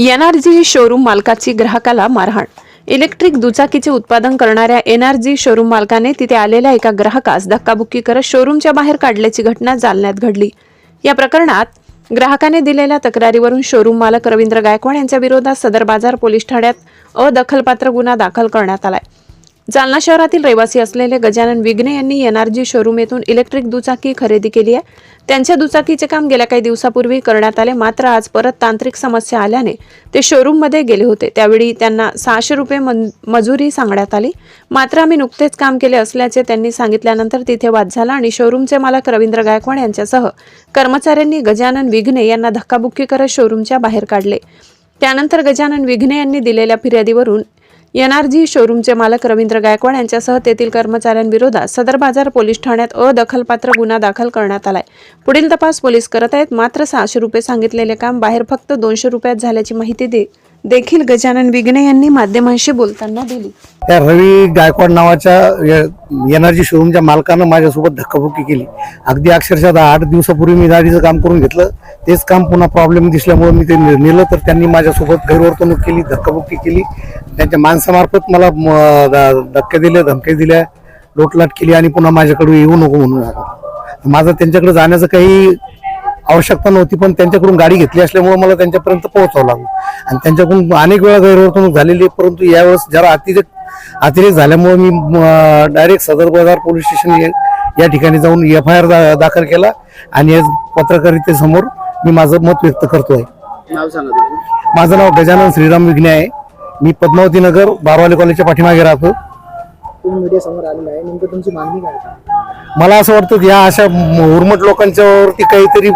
NRG showroom मालकाची ग्राहकाला मारहाण. Electric दुचाकीचे उत्पादन करणाऱ्या एनआरजी शोरूम मालकाने तिथे आलेल्या एका ग्राहकास धक्काबुक्की करत शोरूमच्या बाहेर काढल्याची घटना जालन्यात घडली. या प्रकरणात ग्राहकाने दिलेल्या तक्रारीवरून शोरूम मालक रवींद्र गायकवाड यांच्या विरोधात सदर बाजार पोलीस ठाण्यात अदखलपात्र गुन्हा दाखल करण्यात आलाय. जालना शहरातील रहिवासी असलेले गजानन विघ्ने यांनी एनआरजी शोरूम येथून इलेक्ट्रिक दुचाकी खरेदी केली आहे. त्यांच्या दुचाकीचे काम गेल्या काही दिवसापूर्वी करण्यात आले. मात्र आज परत तांत्रिक समस्या आल्याने ते शोरूममध्ये गेले होते. त्यावेळी त्यांना सहाशे रुपये मजुरी सांगण्यात आली. मात्र आम्ही नुकतेच काम केले असल्याचे त्यांनी सांगितल्यानंतर तिथे वाद झाला आणि शोरूमचे मालक रवींद्र गायकवाड यांच्यासह कर्मचाऱ्यांनी गजानन विघ्ने यांना धक्काबुक्की करत शोरूमच्या बाहेर काढले. त्यानंतर गजानन विघ्ने यांनी दिलेल्या फिर्यादीवरून एनआरजी शोरूमचे मालक रवींद्र गायकवाड यांच्यासह तेथील कर्मचाऱ्यांविरोधात सदर बाजार पोलीस ठाण्यात अदखलपात्र गुन्हा दाखल करण्यात आलाय. पुढील तपास पोलीस करत आहेत. मात्र सहाशे रुपये सांगितलेले काम बाहेर फक्त दोनशे रुपयात झाल्याची माहिती दे देखील गजानन विघ्ने यांनी माध्यमांशी बोलताना दिली. त्या रवी गायकवाड नावाच्या एनर्जी शोरूमच्या मालकानं माझ्यासोबत धक्काबुक्की केली. अगदी अक्षरशः आठ दिवसापूर्वी मी गाडीचं काम करून घेतलं. तेच काम पुन्हा प्रॉब्लेम दिसल्यामुळे मी ते नेलं तर त्यांनी माझ्यासोबत गैरवर्तणूक केली धक्काबुक्की केली. त्यांच्या माणसामार्फत मला म, धक्के दिले धमके दिल्या लोटलाट केली आणि पुन्हा माझ्याकडे येऊ नको म्हणून माझं त्यांच्याकडे जाण्याचं काही आवश्यकता नव्हती पण त्यांच्याकडून गाडी घेतली असल्यामुळे मला त्यांच्यापर्यंत पोहोचावं लागलं. आणि त्यांच्याकडून अनेक वेळा गैरवर्तणूक झालेली आहे परंतु यावेळेस जरा अतिरेक अतिरेक झाल्यामुळे मी डायरेक्ट सदर बाजार पोलीस स्टेशन या- ठिकाणी जाऊन एफ आय आर दाखल केला आणि पत्रकारितेसमोर मी माझं मत व्यक्त करतोय. नाव सांगा तुझं माझं नाव गजानन श्रीराम विघ्ने आहे. मी पद्मावती नगर बारवाले कॉलेजच्या पाठीमागे राहतो. तुम्ही मीडिया समोर आलेला आहे. नेमकं तुमची मागणी काय आहे? मला असं वाटतं की या अशा म- उर्मट लोकांच्यावरती काहीतरी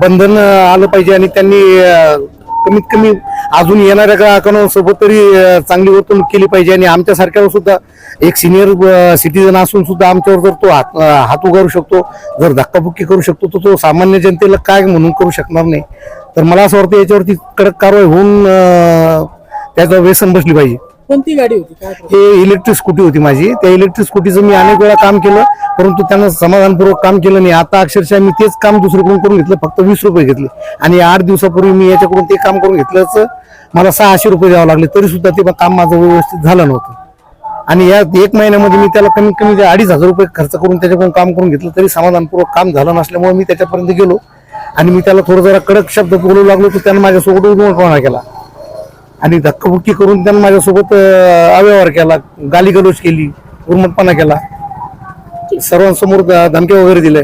बंधन आलं पाहिजे आणि त्यांनी अं, कमीत कमी अजून येणाऱ्या ग्राहकांसोबत तरी अं, चांगली वर्तणूक केली पाहिजे आणि आमच्यासारख्यावर सुद्धा एक सिनियर सिटीजन असून सुद्धा आमच्यावर जर तो हात हात उगारू शकतो जर धक्काबुक्की करू शकतो तर तो सामान्य जनतेला काय म्हणून करू शकणार नाही. तर मला असं वाटतं याच्यावरती कडक कारवाई होऊन त्याचं व्यसन बसली पाहिजे. कोणती गाडी होती? हे इलेक्ट्रिक स्कूटी होती माझी. त्या इलेक्ट्रिक स्कूटीचं मी अनेक वेळा काम केलं. परंतु त्यांना समाधानपूर्वक काम केलं नाही. आता अक्षरशः मी तेच काम दुसरीकडून करून घेतलं फक्त वीस रुपये घेतले. आणि आठ दिवसापूर्वी मी याच्याकडून ते काम करून घेतल्याचं मला सहाशे रुपये द्यावं लागले. तरी सुद्धा ते काम माझं व्यवस्थित झालं नव्हतं. आणि या एक महिन्यामध्ये मी त्याला कमीत कमी अडीच हजार रुपये खर्च करून त्याच्याकडून काम करून घेतलं तरी समाधानपूर्वक काम झालं नसल्यामुळे मी त्याच्यापर्यंत गेलो. आणि मी त्याला थोडं जरा कडक शब्द बोलू लागलो तर त्यानं माझ्यासोबत उद्मटपणा केला. आणि धक्काबुक्की करून त्यांनी माझ्यासोबत अव्यवहार केला गालीगलोच केली उर्मटपणा केला. सर्वांसमोर ध- धमक्या वगैरे दिल्या